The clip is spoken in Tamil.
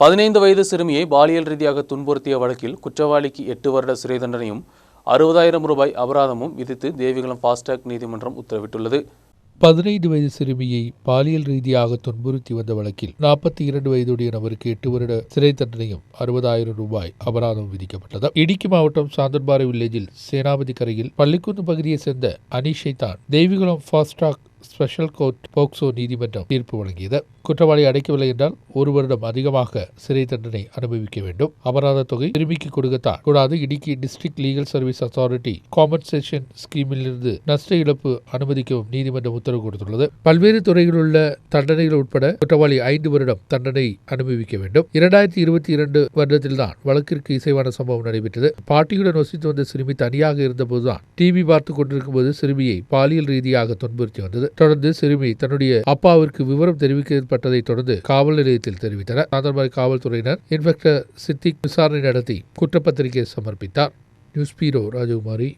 பதினைந்து வயது சிறுமியை பாலியல் ரீதியாக துன்புறுத்திய வழக்கில் குற்றவாளிக்கு எட்டு வருட சிறை தண்டனையும் அறுபதாயிரம் ரூபாய் அபராதமும் விதித்து தேவிகுளம் ஃபாஸ்டாக் நீதிமன்றம் உத்தரவிட்டுள்ளது. பதினைந்து வயது சிறுமியை பாலியல் ரீதியாக துன்புறுத்தி வந்த வழக்கில் நாற்பத்தி இரண்டு வயதுடைய நபருக்கு எட்டு வருட சிறை தண்டனையும் அறுபதாயிரம் ரூபாய் அபராதம் விதிக்கப்பட்டது. இடுக்கி மாவட்டம் சாந்தன்பாறை வில்லேஜில் சேனாபதி கரையில் பள்ளிக்குந்து பகுதியைச் சேர்ந்த அனீஷை தான் Devikulam fast track special court POCSO நீதிமன்றம் தீர்ப்பு வழங்கியது. குற்றவாளி அடைக்கவில்லை என்றால் ஒரு வருடம் அதிகமாக சிறை தண்டனை அனுபவிக்க வேண்டும். அபராத தொகை திரும்பிக்கு கொடுக்கத்தான். கூடாது Idukki district legal service authority compensation ஸ்கீமிலிருந்து நஷ்ட இழப்பு அனுமதிக்கவும் நீதிமன்றம் உத்தரவு கொடுத்துள்ளது. பல்வேறு துறையில் உள்ள தண்டனைகள் உட்பட குற்றவாளி ஐந்து வருடம் தண்டனை அனுபவிக்க வேண்டும். இரண்டாயிரத்தி இருபத்தி இரண்டு வருடத்தில்தான் வழக்கிற்கு இசைவான சம்பவம் நடைபெற்றது. பாட்டியுடன் வசித்து வந்த சிறுமி தனியாக இருந்தபோதுதான் டிவி பார்த்து கொண்டிருக்கும் போது சிறுமியை பாலியல் ரீதியாக துன்புறுத்தி வந்தது. தொடர்ந்து சிறுமி தன்னுடைய அப்பாவிற்கு விவரம் தெரிவிக்கப்பட்டதை தொடர்ந்து காவல் நிலையத்தில் தெரிவித்தனர். நாதன்பாய் காவல்துறையினர் இன்ஸ்பெக்டர் சித்திக் விசாரணை நடத்தி குற்றப்பத்திரிகை சமர்ப்பித்தார். News bureau Rajakumari.